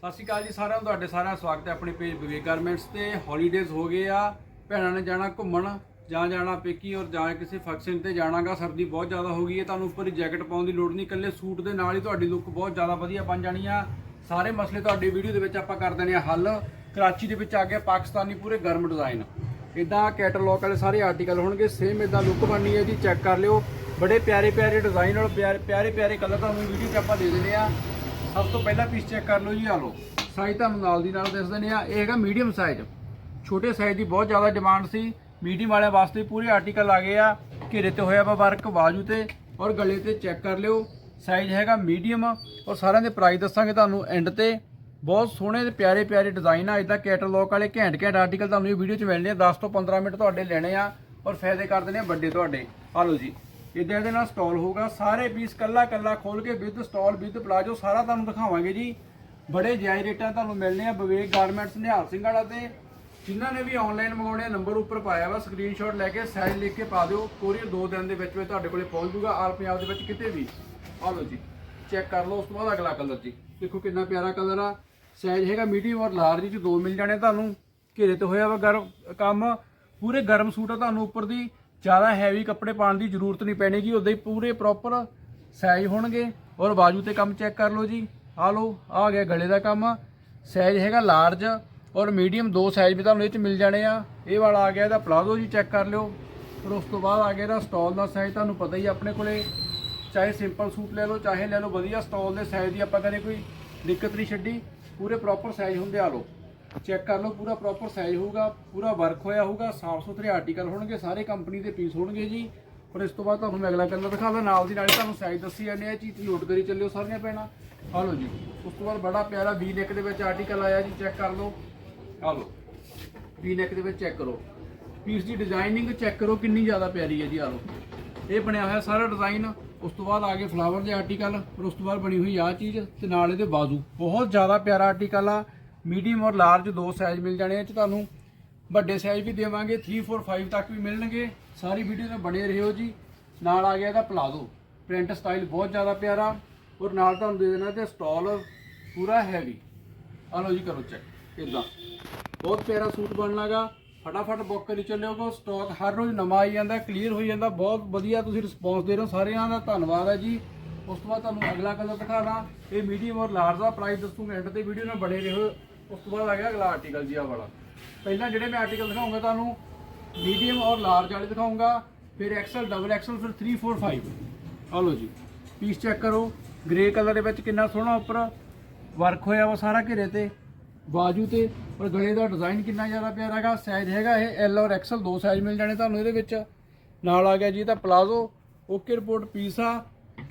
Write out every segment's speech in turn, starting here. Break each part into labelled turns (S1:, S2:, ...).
S1: ਸਤਿ ਸ਼੍ਰੀ ਅਕਾਲ ਜੀ ਸਾਰਿਆਂ ਨੂੰ ਤੁਹਾਡੇ ਸਾਰਿਆਂ ਦਾ ਸਵਾਗਤ ਹੈ ਆਪਣੇ ਪੇਜ ਵਿਵੇਕ ਗਾਰਮੈਂਟਸ ਤੇ। ਹੌਲੀਡੇਜ਼ ਹੋ ਗਏ ਆ, ਭੈਣਾਂ ਨੇ ਜਾਣਾ ਘੁੰਮਣ, ਜਾਂ ਜਾਣਾ ਪੇਕੀ ਔਰ ਜਾਂ ਕਿਸੇ ਫੰਕਸ਼ਨ ਤੇ ਜਾਣਾਗਾ, ਸਰਦੀ ਬਹੁਤ ਜ਼ਿਆਦਾ ਹੋ ਗਈ ਹੈ, ਤੁਹਾਨੂੰ ਉੱਪਰ ਹੀ ਜੈਕਟ ਪਾਉਣ ਦੀ ਲੋੜ ਨਹੀਂ, ਇਕੱਲੇ ਸੂਟ ਦੇ ਨਾਲ ਹੀ ਤੁਹਾਡੀ ਲੁੱਕ ਬਹੁਤ ਜ਼ਿਆਦਾ ਵਧੀਆ ਬਣ ਜਾਣੀ ਆ। ਸਾਰੇ ਮਸਲੇ ਤੁਹਾਡੀ ਵੀਡੀਓ ਦੇ ਵਿੱਚ ਆਪਾਂ ਕਰ ਦੇਣੇ ਆ ਹੱਲ। ਕਰਾਚੀ ਦੇ ਵਿੱਚ ਆ ਗਿਆ ਪਾਕਿਸਤਾਨੀ ਪੂਰੇ ਗਰਮ ਡਿਜ਼ਾਈਨ ਇਦਾਂ ਕੈਟਲੌਗ ਵਾਲੇ ਸਾਰੇ ਆਰਟੀਕਲ ਹੋਣਗੇ ਸੇਮ ਇਦਾਂ ਲੁੱਕ ਬਣਨੀ ਹੈ ਜੀ ਚੈੱਕ ਕਰ ਲਿਓ। ਬੜੇ ਪਿਆਰੇ ਪਿਆਰੇ ਡਿਜ਼ਾਈਨ ਔਰ ਪਿਆਰੇ ਪਿਆਰੇ ਪਿਆਰੇ ਕਲਰ ਤੁਹਾਨੂੰ ਵੀਡੀਓ 'ਚ ਆਪਾਂ ਦੇ ਦਿੰਦੇ ਆ। ਸਭ ਤੋਂ ਪਹਿਲਾਂ ਪੀਸ ਚੈੱਕ ਕਰ ਲਓ ਜੀ, ਆ ਲਓ। ਸਾਈਜ਼ ਤੁਹਾਨੂੰ ਨਾਲ ਦੀ ਨਾਲ ਦੱਸ ਦਿੰਦੇ ਆ ਇਹ ਹੈਗਾ ਮੀਡੀਅਮ ਸਾਈਜ਼ ਛੋਟੇ ਸਾਈਜ਼ ਦੀ ਬਹੁਤ ਜ਼ਿਆਦਾ ਡਿਮਾਂਡ ਸੀ। ਮੀਡੀਅਮ ਵਾਲਿਆਂ ਵਾਸਤੇ ਪੂਰੇ ਆਰਟੀਕਲ ਆ ਗਏ ਆ। ਘੇਰੇ ਤੇ ਹੋਇਆ ਵਾ ਵਰਕ ਬਾਜੂ ਤੇ ਔਰ ਗਲੇ ਤੇ ਚੈੱਕ ਕਰ ਲਿਓ। ਸਾਈਜ਼ ਹੈਗਾ ਮੀਡੀਅਮ ਔਰ ਸਾਰਿਆਂ ਦੇ ਪ੍ਰਾਈਸ ਦੱਸਾਂਗੇ ਤੁਹਾਨੂੰ ਐਂਡ ਤੇ। ਬਹੁਤ ਸੋਹਣੇ ਤੇ ਪਿਆਰੇ ਪਿਆਰੇ ਡਿਜ਼ਾਈਨ ਆ। ਇਦਾਂ ਕੈਟਲੌਗ ਵਾਲੇ ਘੈਂਟ ਘੈਂਟ ਆਰਟੀਕਲ ਤੁਹਾਨੂੰ ਇਹ ਵੀਡੀਓ 'ਚ ਮਿਲਣੇ ਆ। 10 ਤੋਂ 15 ਮਿੰਟ ਤੁਹਾਡੇ ਲੈਣੇ ਆ। ਔਰ ਫਾਇਦੇ ਕਰ ਦੇਣੇ ਆ ਵੱਡੇ ਤੁਹਾਡੇ। ਆ ਲਓ ਜੀ। ਇਦਾਂ ਇਹਦੇ ਨਾਲ ਸਟਾਲ ਹੋਊਗਾ। ਸਾਰੇ ਪੀਸ ਕੱਲਾ ਕੱਲਾ ਖੋਲ ਕੇ ਵਿਦ ਸਟਾਲ ਵਿਦ ਪਲਾਜੋ ਸਾਰਾ ਤੁਹਾਨੂੰ ਦਿਖਾਵਾਂਗੇ ਜੀ। ਬੜੇ ਜਾਇਜ਼ ਰੇਟਾਂ ਤੁਹਾਨੂੰ ਮਿਲਣੇ ਆ ਵਿਵੇਕ ਗਾਰਮੈਂਟਸ ਨਿਹਾਲ ਸਿੰਘ ਵਾਲਾ ਤੇ। ਜਿਨ੍ਹਾਂ ਨੇ ਵੀ ਆਨਲਾਈਨ ਮੰਗਾਉਣੇ ਨੰਬਰ ਉੱਪਰ ਪਾਇਆ ਵਾ ਸਕਰੀਨਸ਼ਾਟ ਲੈ ਕੇ ਸਾਈਜ਼ ਲਿਖ ਕੇ ਪਾ ਦਿਓ। ਕੋਰੀਅਰ 2 ਦਿਨ ਦੇ ਵਿੱਚ ਵਿੱਚ ਤੁਹਾਡੇ ਕੋਲੇ ਪਹੁੰਚ ਜੂਗਾ ਆਲ ਪੰਜਾਬ ਦੇ ਵਿੱਚ ਕਿਤੇ ਵੀ। ਆ ਲਓ ਜੀ ਚੈੱਕ ਕਰ ਲਓ, ਉਸ ਤੋਂ ਬਾਅਦ ਅਗਲਾ ਕਲਰ ਜੀ। ਦੇਖੋ ਕਿੰਨਾ ਪਿਆਰਾ ਕਲਰ ਆ। ਸਾਈਜ਼ ਹੈਗਾ ਮੀਡੀਅਮ ਔਰ ਲਾਰਜ ਚ ਦੋ ਮਿਲ ਜਾਣੇ ਤੁਹਾਨੂੰ। ਘੇਰੇ ਤੇ ਹੋਇਆ ਵਾ ਗਰਮ, ਕੰਮ। ਪੂਰੇ ਗਰਮ ਸੂਟ ਆ ਤੁਹਾਨੂੰ ਉੱਪਰ ਦੀ। ਜ਼ਿਆਦਾ ਹੈਵੀ ਕੱਪੜੇ ਪਾਉਣ ਦੀ ਜ਼ਰੂਰਤ ਨਹੀਂ ਪੈਣੇਗੀ, ਉਦਾਂ ਹੀ ਪੂਰੇ ਪ੍ਰੋਪਰ ਸਾਈਜ਼ ਹੋਣਗੇ। ਔਰ ਬਾਜੂ ਤੇ ਕੰਮ ਚੈੱਕ ਕਰ ਲਓ ਜੀ। ਆ ਲਓ, ਆ ਗਿਆ ਗਲੇ ਦਾ ਕੰਮ। ਸਾਈਜ਼ ਹੈਗਾ ਲਾਰਜ ਔਰ ਮੀਡੀਅਮ ਦੋ ਸਾਈਜ਼ ਵੀ ਤੁਹਾਨੂੰ ਇਹ ਚ ਮਿਲ ਜਾਣੇ ਆ। ਇਹ ਵਾਲਾ ਆ ਗਿਆ, ਇਹਦਾ ਪਲਾਜ਼ੋ ਜੀ ਚੈੱਕ ਕਰ ਲਿਓ। ਫਿਰ ਉਸ ਤੋਂ ਬਾਅਦ ਆ ਗਿਆ ਇਹਦਾ ਸਟਾਲ ਦਾ ਸਾਈਜ਼ ਤੁਹਾਨੂੰ ਪਤਾ ਹੀ ਆਪਣੇ ਕੋਲੇ। ਚਾਹੇ ਸਿੰਪਲ ਸੂਟ ਲੈ ਲਓ, ਚਾਹੇ ਲੈ ਲਓ ਵਧੀਆ ਸਟਾਲ ਦੇ ਸਾਈਜ਼ ਦੀ ਆਪਾਂ ਕਦੇ ਕੋਈ ਦਿੱਕਤ ਨਹੀਂ ਛੱਡੀ। ਪੂਰੇ ਪ੍ਰੋਪਰ ਸਾਈਜ਼ ਹੁੰਦੇ ਆ ਲਓ। ਚੈੱਕ ਕਰ ਲਓ, ਪੂਰਾ ਪ੍ਰੋਪਰ ਸਾਈਜ਼ ਹੋਊਗਾ, ਪੂਰਾ ਵਰਕ ਹੋਇਆ ਹੋਊਗਾ, ਸਾਫ਼ ਸੁਥਰੇ ਆਰਟੀਕਲ ਹੋਣਗੇ, ਸਾਰੇ ਕੰਪਨੀ ਦੇ ਪੀਸ ਹੋਣਗੇ ਜੀ। ਔਰ ਇਸ ਤੋਂ ਬਾਅਦ ਤੁਹਾਨੂੰ ਮੈਂ ਅਗਲਾ ਕਲਰ ਦਿਖਾਉਂਦਾ, ਨਾਲ ਦੀ ਨਾਲ ਹੀ ਤੁਹਾਨੂੰ ਸਾਈਜ਼ ਦੱਸੀ ਜਾਂਦੇ ਆ ਇਹ ਚੀਜ਼ ਨੋਟ ਕਰੀ ਚੱਲਿਓ ਸਾਰੀਆਂ ਪੈਣਾ ਆ ਲਓ ਜੀ, ਉਸ ਤੋਂ ਬਾਅਦ ਬੜਾ ਪਿਆਰਾ ਵੀ ਨੈਕ ਦੇ ਵਿੱਚ ਆਰਟੀਕਲ ਆਇਆ ਜੀ, ਚੈੱਕ ਕਰ ਲਓ। ਆ ਲਓ ਵੀ ਨੈਕ ਦੇ ਵਿੱਚ ਚੈੱਕ ਕਰੋ। ਪੀਸ ਦੀ ਡਿਜ਼ਾਈਨਿੰਗ ਚੈੱਕ ਕਰੋ, ਕਿੰਨੀ ਜ਼ਿਆਦਾ ਪਿਆਰੀ ਹੈ ਜੀ ਆ ਲਓ। ਇਹ ਬਣਿਆ ਹੋਇਆ ਸਾਰਾ ਡਿਜ਼ਾਈਨ ਉਸ ਤੋਂ ਬਾਅਦ ਆ ਗਏ ਫਲਾਵਰ ਦੇ ਆਰਟੀਕਲ ਫਿਰ ਉਸ ਤੋਂ ਬਾਅਦ ਬਣੀ ਹੋਈ ਆ ਚੀਜ਼, ਤੇ ਨਾਲ ਇਹਦੇ ਬਾਜ਼ੂ। ਬਹੁਤ ਜ਼ਿਆਦਾ ਪਿਆਰਾ ਆਰਟੀਕਲ ਆ। ਮੀਡੀਅਮ ਔਰ ਲਾਰਜ ਦੋ ਸਾਈਜ਼ ਮਿਲ ਜਾਣੇ ਇਹ ਚ ਤੁਹਾਨੂੰ ਵੱਡੇ ਸਾਈਜ਼ ਵੀ ਦੇਵਾਂਗੇ 3 4 5 ਤੱਕ ਵੀ ਮਿਲਣਗੇ। ਸਾਰੀ ਵੀਡੀਓ ਤੇ ਬਣੇ ਰਹੋ ਜੀ। ਨਾਲ ਆ ਗਿਆ ਇਹਦਾ ਪਲਾਜ਼ੋ ਪ੍ਰਿੰਟ ਸਟਾਈਲ ਬਹੁਤ ਜ਼ਿਆਦਾ ਪਿਆਰਾ। ਔਰ ਨਾਲ ਤੁਹਾਨੂੰ ਦੇ ਦੇਣਾ ਤੇ ਸਟਾਲ ਪੂਰਾ ਹੈਵੀ ਆ ਲਓ ਜੀ, ਕਰੋ ਚੈੱਕ ਇਦਾਂ ਬਹੁਤ ਪਿਆਰਾ ਸੂਟ ਬਣਨਾਗਾ। ਫਟਾਫਟ ਬੁੱਕ ਕਰੀ ਚੱਲਿਓ ਚੱਲਿਓਗੇ ਸਟਾਕ ਹਰ ਰੋਜ਼ ਨਵਾਂ ਆਈ ਜਾਂਦਾ ਕਲੀਅਰ ਹੋਈ ਜਾਂਦਾ। ਬਹੁਤ ਵਧੀਆ ਤੁਸੀਂ ਰਿਸਪੌਂਸ ਦੇ ਰਹੇ ਹੋ ਸਾਰਿਆਂ ਦਾ। ਧੰਨਵਾਦ ਹੈ ਜੀ। ਉਸ ਤੋਂ ਬਾਅਦ ਤੁਹਾਨੂੰ ਅਗਲਾ ਕਲਰ ਦਿਖਾਣਾ। ਇਹ ਮੀਡੀਅਮ ਔਰ ਲਾਰਜ ਦਾ ਪ੍ਰਾਈਸ ਦੱਸੂਗਾ। ਐਂਡ ਤੇ ਵੀਡੀਓ ਨਾਲ ਬਣੇ ਰਹੋ। ਉਸ ਤੋਂ ਬਾਅਦ ਆ ਗਿਆ ਅਗਲਾ ਆਰਟੀਕਲ ਜੀ ਆ ਵਾਲਾ। ਪਹਿਲਾਂ ਜਿਹੜੇ ਮੈਂ ਆਰਟੀਕਲ ਦਿਖਾਉਂਗਾ ਤੁਹਾਨੂੰ ਮੀਡੀਅਮ ਔਰ ਲਾਰਜ ਵਾਲੇ ਦਿਖਾਉਂਗਾ, ਫਿਰ ਐਕਸਲ ਡਬਲ ਐਕਸਲ ਫਿਰ 3 4 5 ਆ ਲਓ ਜੀ ਪੀਸ ਚੈੱਕ ਕਰੋ ਗ੍ਰੇ ਕਲਰ ਦੇ ਵਿੱਚ ਕਿੰਨਾ ਸੋਹਣਾ ਉੱਪਰ ਵਰਕ ਹੋਇਆ ਵਾ ਸਾਰਾ ਘੇਰੇ ਤੇ, ਬਾਜੂ ਤੇ, ਔਰ ਗਲੇ ਦਾ ਡਿਜ਼ਾਈਨ ਕਿੰਨਾ ਜ਼ਿਆਦਾ ਪਿਆਰਾ ਹੈਗਾ ਸਾਈਜ਼ ਹੈਗਾ ਇਹ ਐਲ ਔਰ ਐਕਸਲ ਦੋ ਸਾਈਜ਼ ਮਿਲ ਜਾਣੇ ਤੁਹਾਨੂੰ ਇਹਦੇ ਵਿੱਚ। ਨਾਲ ਆ ਗਿਆ ਜੀ ਇਹਦਾ ਪਲਾਜ਼ੋ ਓਕੇ ਰਿਪੋਰਟ ਪੀਸ ਆ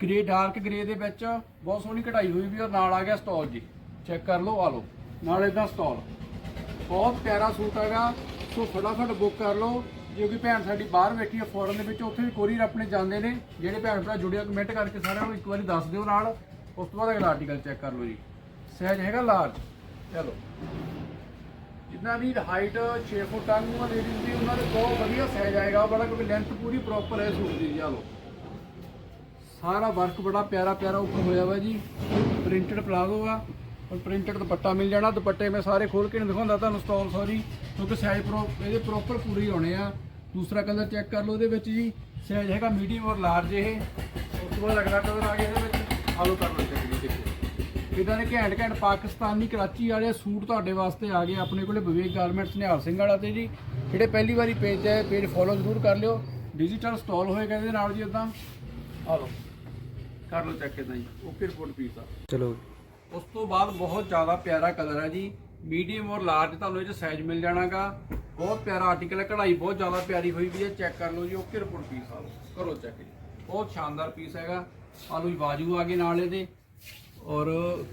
S1: ਗ੍ਰੇ ਡਾਰਕ ਗ੍ਰੇ ਦੇ ਵਿੱਚ, ਬਹੁਤ ਸੋਹਣੀ ਕਢਾਈ ਹੋਈ ਵੀ, ਔਰ ਨਾਲ ਆ ਗਿਆ ਸਟਾਲ ਜੀ। ਚੈੱਕ ਕਰ ਲਓ ਆ ਲਓ। ਨਾਲ ਇਹਦਾ ਸਟਾਲ ਬਹੁਤ ਪਿਆਰਾ ਸੂਟ ਹੈਗਾ। ਸੋ ਫਟਾਫਟ ਬੁੱਕ ਕਰ ਲਓ। ਜੇ ਕੋਈ ਭੈਣ ਸਾਡੀ ਬਾਹਰ ਬੈਠੀ ਹੈ ਫੋਰਨ ਦੇ ਵਿੱਚ, ਉੱਥੇ ਵੀ ਕੋਰੀਅਰ ਆਪਣੇ ਜਾਂਦੇ ਨੇ। ਜਿਹੜੇ ਭੈਣ ਭਰਾ ਜੁੜਿਆ ਕਮੈਂਟ ਕਰਕੇ ਸਾਰਿਆਂ ਨੂੰ ਇੱਕ ਵਾਰੀ ਦੱਸ ਦਿਓ ਨਾਲ। ਉਸ ਤੋਂ ਬਾਅਦ ਅਗਲਾ ਆਰਟੀਕਲ ਚੈੱਕ ਕਰ ਲਓ ਜੀ। ਸਾਈਜ਼ ਹੈਗਾ ਲਾਰਜ ਚਲੋ। ਜਿੰਨਾ ਵੀ ਹਾਈਟ 6 ਫੁੱਟ ਆ ਨੂੰ ਲੇਡੀਜ਼ ਦੀ ਉਹਨਾਂ ਦੇ ਬਹੁਤ ਵਧੀਆ ਸਾਈਜ਼ ਆਏਗਾ। ਬੜਾ ਕਿਉਂਕਿ ਲੈਂਥ ਪੂਰੀ ਪ੍ਰੋਪਰ ਹੈ ਸੂਟ ਦੀ, ਚਲੋ। ਸਾਰਾ ਵਰਕ ਬੜਾ ਪਿਆਰਾ ਪਿਆਰਾ ਉੱਪਰ ਹੋਇਆ ਵਾ ਜੀ। ਪ੍ਰਿੰਟਡ ਪਲਾਜ਼ੋ ਆ। ਪ੍ਰਿੰਟਡ ਦੁਪੱਟਾ ਮਿਲ ਜਾਣਾ, ਦੁਪੱਟੇ ਮੈਂ ਸਾਰੇ ਖੋਲ ਕੇ ਨਹੀਂ ਦਿਖਾਉਂਦਾ ਤੁਹਾਨੂੰ ਸਟੋਲ ਸੌਰੀ ਕਿਉਂਕਿ ਸਾਈਜ਼ ਪ੍ਰੋ ਇਹਦੇ ਪ੍ਰੋਪਰ ਪੂਰੇ ਹੀ ਹੋਣੇ ਆ। ਦੂਸਰਾ ਕਲਰ ਚੈੱਕ ਕਰ ਲਓ ਇਹਦੇ ਵਿੱਚ ਜੀ ਸਾਈਜ਼ ਹੈਗਾ ਮੀਡੀਅਮ ਔਰ ਲਾਰਜ ਇਹ। ਉਸ ਤੋਂ ਬਾਅਦ ਅਗਲਾ ਕਲਰ ਆ ਗਿਆ ਇਹਦੇ ਵਿੱਚ। ਆਲੂ ਕਰ ਲਓ ਦੇਖੋ। ਇਦਾਂ ਦੇ ਘੈਂਟ ਘੈਂਟ ਪਾਕਿਸਤਾਨੀ ਕਰਾਚੀ ਵਾਲੇ ਸੂਟ ਤੁਹਾਡੇ ਵਾਸਤੇ ਆ ਗਏ। ਆਪਣੇ ਕੋਲੇ ਵਿਵੇਕ ਗਾਰਮੈਂਟਸ ਨਿਹਾਲ ਸਿੰਘ ਵਾਲਾ ਤੇ ਜੀ। ਜਿਹੜੇ ਪਹਿਲੀ ਵਾਰੀ ਪੇਜ ਹੈ ਪੇਜ ਫੋਲੋ ਜ਼ਰੂਰ ਕਰ ਲਿਓ। ਡਿਜੀਟਲ ਸਟਾਲ ਹੋਏਗਾ ਇਹਦੇ ਨਾਲ ਜੀ ਇਦਾਂ ਆ ਲਓ। ਕਰ ਲਓ ਚੈੱਕ ਇਦਾਂ ਜੀ ਓਕੇ ਰਿਪੋਰਟ ਪੀਸ ਆ।
S2: ਚਲੋ।
S1: ਉਸ ਤੋਂ ਬਾਅਦ ਬਹੁਤ ਜ਼ਿਆਦਾ ਪਿਆਰਾ ਕਲਰ ਹੈ ਜੀ। ਮੀਡੀਅਮ ਔਰ ਲਾਰਜ ਤੁਹਾਨੂੰ ਇਹ ਚ ਸਾਈਜ਼ ਮਿਲ ਜਾਣਾਗਾ। ਬਹੁਤ ਪਿਆਰਾ ਆਰਟੀਕਲ ਹੈ, ਕਢਾਈ ਬਹੁਤ ਜ਼ਿਆਦਾ ਪਿਆਰੀ ਹੋਈ ਵੀ ਹੈ। ਚੈੱਕ ਕਰ ਲਓ ਜੀ ਓਕੇ ਰਿਪੋਰਟ ਪੀਸ ਆ ਲਓ ਕਰੋ ਚੈੱਕ ਜੀ। ਬਹੁਤ ਸ਼ਾਨਦਾਰ ਪੀਸ ਹੈਗਾ। ਆ ਲਓ ਜੀ, ਬਾਜੂ ਆ ਗਏ ਨਾਲ ਇਹਦੇ। ਔਰ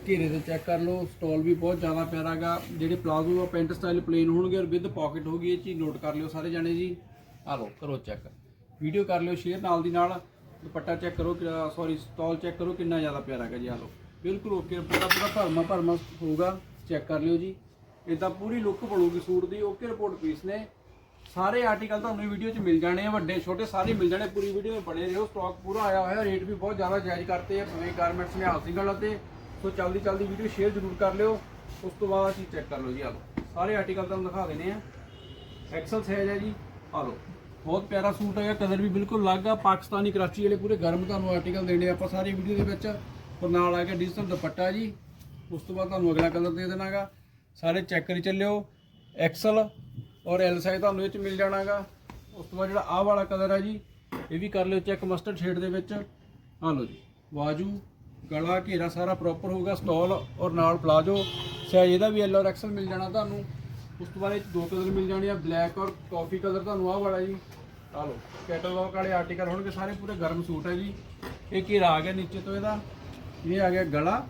S1: ਘੇਰੇ ਤੇ ਚੈੱਕ ਕਰ ਲਓ ਸਟਾਲ ਵੀ ਬਹੁਤ ਜ਼ਿਆਦਾ ਪਿਆਰਾ ਹੈਗਾ। ਜਿਹੜੇ ਪਲਾਜ਼ੋ ਆ, ਪੈਂਟ ਸਟਾਈਲ ਪਲੇਨ ਹੋਣਗੇ ਔਰ ਵਿਦ ਪਾਕਟ ਹੋਗੀ ਇਹ ਚੀਜ਼ ਨੋਟ ਕਰ ਲਿਓ ਸਾਰੇ ਜਾਣੇ ਜੀ। ਆ ਲਓ, ਕਰੋ ਚੈੱਕ ਵੀਡੀਓ ਕਰ ਲਿਓ ਸ਼ੇਅਰ ਨਾਲ ਦੀ ਨਾਲ। ਦੁਪੱਟਾ ਚੈੱਕ ਕਰੋ ਸੌਰੀ ਸਟਾਲ ਚੈੱਕ ਕਰੋ, ਕਿੰਨਾ ਜ਼ਿਆਦਾ ਪਿਆਰਾ ਹੈਗਾ ਜੀ, ਆ ਲਓ। ਬਿਲਕੁਲ ਓਕੇ ਪੂਰਾ ਪੂਰਾ ਭਰਮਾ ਭਰਮਾ ਹੋਊਗਾ ਚੈੱਕ ਕਰ ਲਿਓ ਜੀ। ਇਦਾਂ ਪੂਰੀ ਲੁੱਕ ਬਣੂਗੀ ਸੂਟ ਦੀ ਓਕੇ ਰਿਪੋਰਟ ਪੀਸ ਨੇ। ਸਾਰੇ ਆਰਟੀਕਲ ਤੁਹਾਨੂੰ ਵੀਡੀਓ 'ਚ ਮਿਲ ਜਾਣੇ ਆ, ਵੱਡੇ, ਛੋਟੇ, ਸਾਰੇ ਮਿਲ ਜਾਣੇ, ਪੂਰੀ ਵੀਡੀਓ ਵਿੱਚ ਬਣੇ ਰਹੋ ਸਟਾਕ ਪੂਰਾ ਆਇਆ ਹੋਇਆ ਰੇਟ ਵੀ ਬਹੁਤ ਜ਼ਿਆਦਾ ਜਾਇਜ਼ ਕਰਤੇ ਆ ਪਵੇ ਗਾਰਮੈਂਟਸ ਨੇ ਹਾਲ ਸਿੰਘ ਵਾਲਾ ਤੇ ਸੋ ਜਲਦੀ ਜਲਦੀ ਵੀਡੀਓ ਸ਼ੇਅਰ ਜ਼ਰੂਰ ਕਰ ਲਿਓ। ਉਸ ਤੋਂ ਬਾਅਦ ਅਸੀਂ ਚੈੱਕ ਕਰ ਲਓ ਜੀ, ਆ ਲਓ। ਸਾਰੇ ਆਰਟੀਕਲ ਤੁਹਾਨੂੰ ਦਿਖਾ ਦੇਣੇ ਆ। ਐਕਸਲ ਸਾਈਜ਼ ਹੈ ਜੀ, ਆ ਲਓ। ਬਹੁਤ ਪਿਆਰਾ ਸੂਟ ਹੈਗਾ ਕਲਰ ਵੀ ਬਿਲਕੁਲ ਅਲੱਗ ਆ। ਪਾਕਿਸਤਾਨੀ, ਕਰਾਚੀ ਵਾਲੇ ਪੂਰੇ ਗਰਮ ਤੁਹਾਨੂੰ ਆਰਟੀਕਲ ਦੇਣੇ ਆ। ਆਪਾਂ ਸਾਰੀ ਵੀਡੀਓ ਦੇ ਵਿੱਚ ਔਰ ਨਾਲ ਆ ਗਿਆ ਡਿਜੀਟਲ ਦੁਪੱਟਾ ਜੀ। ਉਸ ਤੋਂ ਬਾਅਦ ਤੁਹਾਨੂੰ ਅਗਲਾ ਕਲਰ ਦੇ ਦੇਣਾਗਾ। ਸਾਰੇ ਚੈੱਕ ਕਰੀ ਚੱਲਿਓ। ਐਕਸਲ ਔਰ ਐਲ ਸਾਈਜ਼ ਤੁਹਾਨੂੰ ਇਹ ਚ ਮਿਲ ਜਾਣਾਗਾ। ਉਸ ਤੋਂ ਬਾਅਦ ਜਿਹੜਾ ਆਹ ਵਾਲਾ ਕਲਰ ਹੈ ਜੀ, ਇਹ ਵੀ ਕਰ ਲਿਓ ਚੈੱਕ ਮਸਟਰਡ ਸ਼ੇਡ ਦੇ ਵਿੱਚ। ਆ ਲਓ ਜੀ ਬਾਜੂ ਗਲਾ, ਘੇਰਾ ਸਾਰਾ ਪ੍ਰੋਪਰ ਹੋਊਗਾ ਸਟਾਲ ਔਰ ਨਾਲ ਪਲਾਜੋ ਸਾਈਜ਼ ਇਹਦਾ ਵੀ ਐਲ ਔਰ ਐਕਸਲ ਮਿਲ ਜਾਣਾ ਤੁਹਾਨੂੰ। ਉਸ ਤੋਂ ਬਾਅਦ ਇਹ 'ਚ ਦੋ ਕਲਰ ਮਿਲ ਜਾਣੇ ਆ ਬਲੈਕ ਔਰ ਕਾਫੀ ਕਲਰ ਤੁਹਾਨੂੰ ਆਹ ਵਾਲਾ ਜੀ। ਆ ਲਓ ਕੈਟਲੌਗ ਵਾਲੇ ਆਰਟੀਕਲ ਹੋਣਗੇ ਸਾਰੇ, ਪੂਰੇ ਗਰਮ ਸੂਟ ਹੈ ਜੀ। ਇਹ ਘੇਰਾ ਆ ਗਿਆ ਨੀਚੇ ਤੋਂ ਇਹਦਾ। ਇਹ ਆ ਗਿਆ ਗਲਾ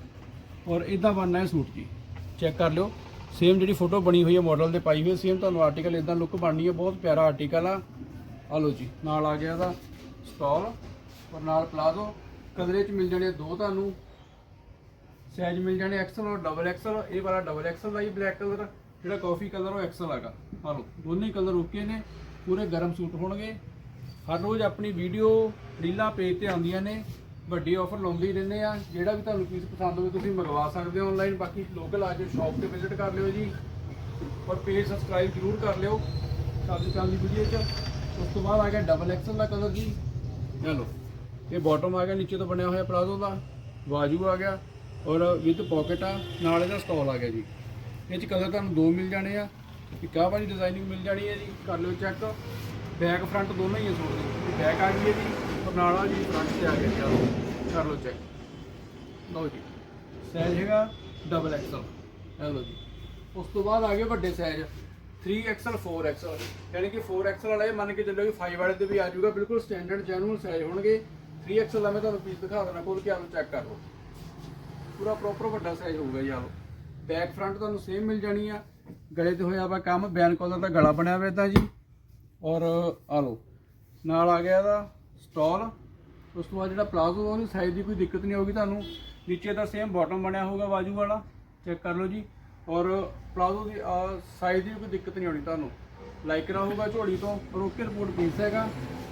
S1: ਔਰ ਇਦਾਂ ਬਣਨਾ ਹੈ ਸੂਟ ਜੀ। ਚੈੱਕ ਕਰ ਲਿਓ। ਸੇਮ ਜਿਹੜੀ ਫੋਟੋ ਬਣੀ ਹੋਈ ਹੈ ਮਾਡਲ ਦੇ ਪਾਈ ਹੋਈ ਸੇਮ ਤੁਹਾਨੂੰ ਆਰਟੀਕਲ ਇਦਾਂ ਲੁੱਕ ਬਣਨੀ ਹੈ। ਬਹੁਤ ਪਿਆਰਾ ਆਰਟੀਕਲ ਆ। ਆ ਲਓ ਜੀ, ਨਾਲ ਆ ਗਿਆ ਇਹਦਾ ਸਟਾਲ ਔਰ ਨਾਲ ਪਲਾਜ਼ੋ ਕਲਰੇ ਚ ਮਿਲ ਜਾਣੇ ਦੋ ਤੁਹਾਨੂੰ। ਸਾਈਜ਼ ਮਿਲ ਜਾਣੇ ਐਕਸਲ ਔਰ ਡਬਲ ਐਕਸਲ ਇਹ ਵਾਲਾ ਡਬਲ ਐਕਸਲ ਦਾ ਹੀ ਬਲੈਕ ਕਲਰ ਜਿਹੜਾ ਕਾਫੀ ਕਲਰ ਉਹ ਐਕਸਲ ਹੈਗਾ। ਆ ਲਓ, ਦੋਨੇ ਕਲਰ ਓਕੇ ਨੇ। ਪੂਰੇ ਗਰਮ ਸੂਟ ਹੋਣਗੇ। ਹਰ ਰੋਜ਼ ਆਪਣੀ ਵੀਡੀਓ ਰੀਲਾਂ ਪੇਜ ਤੇ ਆਉਂਦੀਆਂ ਨੇ। ਵੱਡੀ ਆਫਰ ਲਾਉਂਦੇ ਹੀ ਰਹਿੰਦੇ ਆ। ਜਿਹੜਾ ਵੀ ਤੁਹਾਨੂੰ ਪੀਸ ਪਸੰਦ ਹੋਵੇ ਤੁਸੀਂ ਮੰਗਵਾ ਸਕਦੇ ਹੋ ਆਨਲਾਈਨ ਬਾਕੀ ਲੋਕਲ ਆ ਕੇ ਸ਼ਾਪ ਤੇ ਵਿਜ਼ਿਟ ਕਰ ਲਿਓ ਜੀ। ਔਰ ਪੇਜ ਸਬਸਕ੍ਰਾਈਬ ਜ਼ਰੂਰ ਕਰ ਲਿਓ। ਚੱਲਦੀ ਚੱਲਦੀ ਵੀਡੀਓ 'ਚ। ਉਸ ਤੋਂ ਬਾਅਦ ਆ ਗਿਆ ਡਬਲ ਐਕਸਲ ਦਾ ਕਲਰ ਜੀ। ਚਲੋ। ਇਹ ਬਾਟਮ ਆ ਗਿਆ ਨੀਚੇ ਤੋਂ ਬਣਿਆ ਹੋਇਆ ਪਲਾਜ਼ੋ ਦਾ। ਬਾਜੂ ਆ ਗਿਆ। ਔਰ ਵਿਦ ਪਾਕਟ ਆ ਨਾਲ ਇਹਦਾ ਸਟਾਲ ਆ ਗਿਆ ਜੀ। ਇਹ 'ਚ ਕਲਰ ਤੁਹਾਨੂੰ ਦੋ ਮਿਲ ਜਾਣੇ ਆ। ਇੱਕ ਆਹ ਵਾਲੀ ਡਿਜ਼ਾਈਨਿੰਗ ਮਿਲ ਜਾਣੀ ਹੈ ਜੀ। ਕਰ ਲਿਓ ਚੈੱਕ ਬੈਕ ਫਰੰਟ ਦੋਨੋਂ ਹੀ ਆ ਸੂਟ ਦੇ ਬੈਕ ਆ ਗਈ ਹੈ ਜੀ। ਔਰ ਜੀ ਫਰੰਟ ਤੇ ਆ ਗਿਆ ਜੀ ਕਰ ਲਓ ਚੈੱਕ ਲਓ ਜੀ। ਸਾਈਜ਼ ਹੈਗਾ ਡਬਲ ਐਕਸਲ ਇਹ ਲਓ ਜੀ। ਉਸ ਤੋਂ ਬਾਅਦ ਆ ਗਏ ਵੱਡੇ ਸਾਈਜ਼ 3XL 4XL ਯਾਨੀ ਕਿ 4XL ਵਾਲਾ ਇਹ ਮੰਨ ਕੇ ਚੱਲੋ ਕਿ 5 ਵਾਲੇ ਤੇ ਵੀ ਆ ਜਾਊਗਾ। ਬਿਲਕੁਲ ਸਟੈਂਡਰਡ ਜੈਨੂਅਲ ਸਾਈਜ਼ ਹੋਣਗੇ। 3XL ਦਾ ਮੈਂ ਤੁਹਾਨੂੰ ਪੀਸ ਦਿਖਾ ਦੇਣਾ ਖੋਲ ਕੇ, ਆਪ ਚੈੱਕ ਕਰ ਲਓ। ਪੂਰਾ ਪ੍ਰੋਪਰ ਵੱਡਾ ਸਾਈਜ਼ ਹੋਊਗਾ ਜੀ, ਆ ਬੈਕ ਫਰੰਟ ਤੁਹਾਨੂੰ ਸੇਮ ਮਿਲ ਜਾਣੀ ਆ। ਗਲੇ ਤੇ ਹੋਇਆ ਵਾ ਕੰਮ ਬੈਨ ਕਾਲਰ ਦਾ ਗਲਾ ਬਣਿਆ ਹੋਇਆ ਤਾਂ ਜੀ। ਔਰ ਆ ਲਓ। ਨਾਲ ਆ ਗਿਆ ਇਹਦਾ ਸਟਾਲ ਉਸ ਤੋਂ ਬਾਅਦ ਜਿਹੜਾ ਪਲਾਜ਼ੋ ਉਹਦੀ ਸਾਈਜ਼ ਦੀ ਕੋਈ ਦਿੱਕਤ ਨਹੀਂ ਹੋਊਗੀ ਤੁਹਾਨੂੰ। ਨੀਚੇ ਦਾ ਸੇਮ ਬਾਟਮ ਬਣਿਆ ਹੋਊਗਾ ਬਾਜੂ ਵਾਲਾ। ਚੈੱਕ ਕਰ ਲਓ ਜੀ। ਔਰ ਪਲਾਜ਼ੋ ਦੀ ਸਾਈਜ਼ ਦੀ ਕੋਈ ਦਿੱਕਤ ਨਹੀਂ ਆਉਣੀ ਤੁਹਾਨੂੰ। ਲਾਈਕਰਾ ਹੋਊਗਾ ਝੋਲੀ ਤੋਂ। ਔਰ ਓਕੇ ਰਿਪੋਰਟ ਪੀਸ ਹੈਗਾ?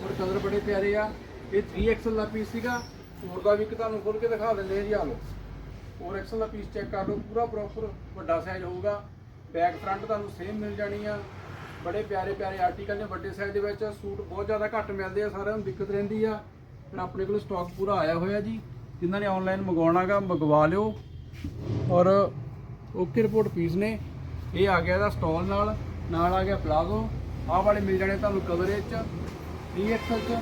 S1: ਔਰ ਕਲਰ ਬੜੇ ਪਿਆਰੇ ਆ। ਇਹ 3XL ਦਾ ਪੀਸ ਸੀਗਾ। 4 ਦਾ ਵੀ ਇੱਕ ਤੁਹਾਨੂੰ ਖੋਲ ਕੇ ਦਿਖਾ ਦਿੰਦੇ ਆ ਜੀ, ਆ ਲਓ। 4XL ਦਾ ਪੀਸ ਚੈੱਕ ਕਰ ਲਓ। ਪੂਰਾ ਪ੍ਰੋਪਰ ਵੱਡਾ ਸਾਈਜ਼ ਹੋਊਗਾ। ਬੈਕ ਫਰੰਟ ਤੁਹਾਨੂੰ ਸੇਮ ਮਿਲ ਜਾਣੀ ਆ। ਬੜੇ ਪਿਆਰੇ ਪਿਆਰੇ ਆਰਟੀਕਲ ਨੇ ਵੱਡੇ ਸਾਈਜ਼ ਦੇ ਵਿੱਚ। ਸੂਟ ਬਹੁਤ ਜ਼ਿਆਦਾ ਘੱਟ ਮਿਲਦੇ ਆ, ਸਾਰਿਆਂ ਨੂੰ ਦਿੱਕਤ ਰਹਿੰਦੀ ਆ। ਪਰ ਆਪਣੇ ਕੋਲ ਸਟਾਕ ਪੂਰਾ ਆਇਆ ਹੋਇਆ ਜੀ। ਜਿਨ੍ਹਾਂ ਨੇ ਆਨਲਾਈਨ ਮੰਗਵਾਉਣਾਗਾ, ਮੰਗਵਾ ਲਿਓ। ਔਰ ਓਕੇ ਰਿਪੋਰਟ ਪੀਸ ਨੇ। ਇਹ ਆ ਗਿਆ ਇਹਦਾ ਸਟਾਲ ਨਾਲ। ਨਾਲ ਆ ਗਿਆ ਪਲਾਜ਼ੋ ਆਹ ਵਾਲੇ ਮਿਲ ਜਾਣੇ ਤੁਹਾਨੂੰ ਕਵਰ ਚ 3XL ਚ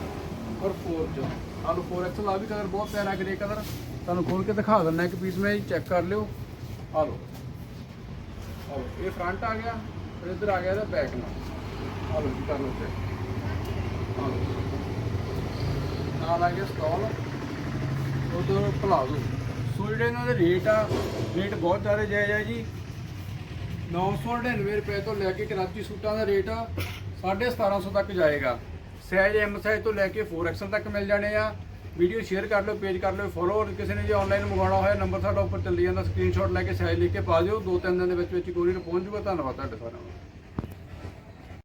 S1: ਔਰ 4 ਚ। ਆਹ ਲਓ 4XL ਆ ਵੀ ਕਲਰ ਬਹੁਤ ਪਿਆਰਾ ਗ੍ਰੇ ਕਲਰ ਤੁਹਾਨੂੰ ਖੋਲ ਕੇ ਦਿਖਾ ਦਿੰਦਾ ਇੱਕ ਪੀਸ ਮੈਂ ਚੈੱਕ ਕਰ ਲਿਓ। ਆ ਲਓ। ਆਹ ਇਹ ਫਰੰਟ ਆ ਗਿਆ। ਫਿਰ ਇੱਧਰ ਆ ਗਿਆ ਇਹਦਾ ਬੈਕ ਨਾਲ। ਆ ਲਓ ਜੀ, ਕਰ ਲਓ ਚੈੱਕ ਨਾਲ ਆ ਗਿਆ ਸਟਾਲ ਉਧਰ ਪਲਾਜ਼ੋ ਸੋ ਜਿਹੜੇ ਇਹਨਾਂ ਦੇ ਰੇਟ ਆ ਰੇਟ ਬਹੁਤ ਜ਼ਿਆਦਾ ਜਾਇਜ਼ ਹੈ ਜੀ। 999 ਰੁਪਏ ਤੋਂ ਲੈ ਕੇ ਕਰਾਚੀ ਸੂਟਾਂ ਦਾ ਰੇਟ 1750 ਤੱਕ ਜਾਏਗਾ। ਸਾਈਜ਼ ਐਮ ਸਾਈਜ਼ ਤੋਂ ਲੈ ਕੇ 4XL ਤੱਕ ਮਿਲ ਜਾਣੇ ਆ। ਵੀਡੀਓ ਸ਼ੇਅਰ ਕਰ ਲਓ, ਪੇਜ ਕਰ ਲਓ ਫੋਲੋ ਔਰ ਕਿਸੇ ਨੇ ਜੇ ਆਨਲਾਈਨ ਮੰਗਵਾਉਣਾ ਹੋਇਆ ਨੰਬਰ ਸਾਡਾ ਉੱਪਰ ਚੱਲੀ ਜਾਂਦਾ ਸਕਰੀਨਸ਼ਾਟ ਲੈ ਕੇ ਸਾਈਜ਼ ਲਿਖ ਕੇ ਪਾ ਦਿਓ, ਦੋ ਤਿੰਨ ਦਿਨ ਦੇ ਵਿੱਚ ਵਿੱਚ ਕੋਰੀਅਰ ਪਹੁੰਚ ਜੂਗਾ ਧੰਨਵਾਦ ਤੁਹਾਡੇ ਸਾਰਿਆਂ ਦਾ।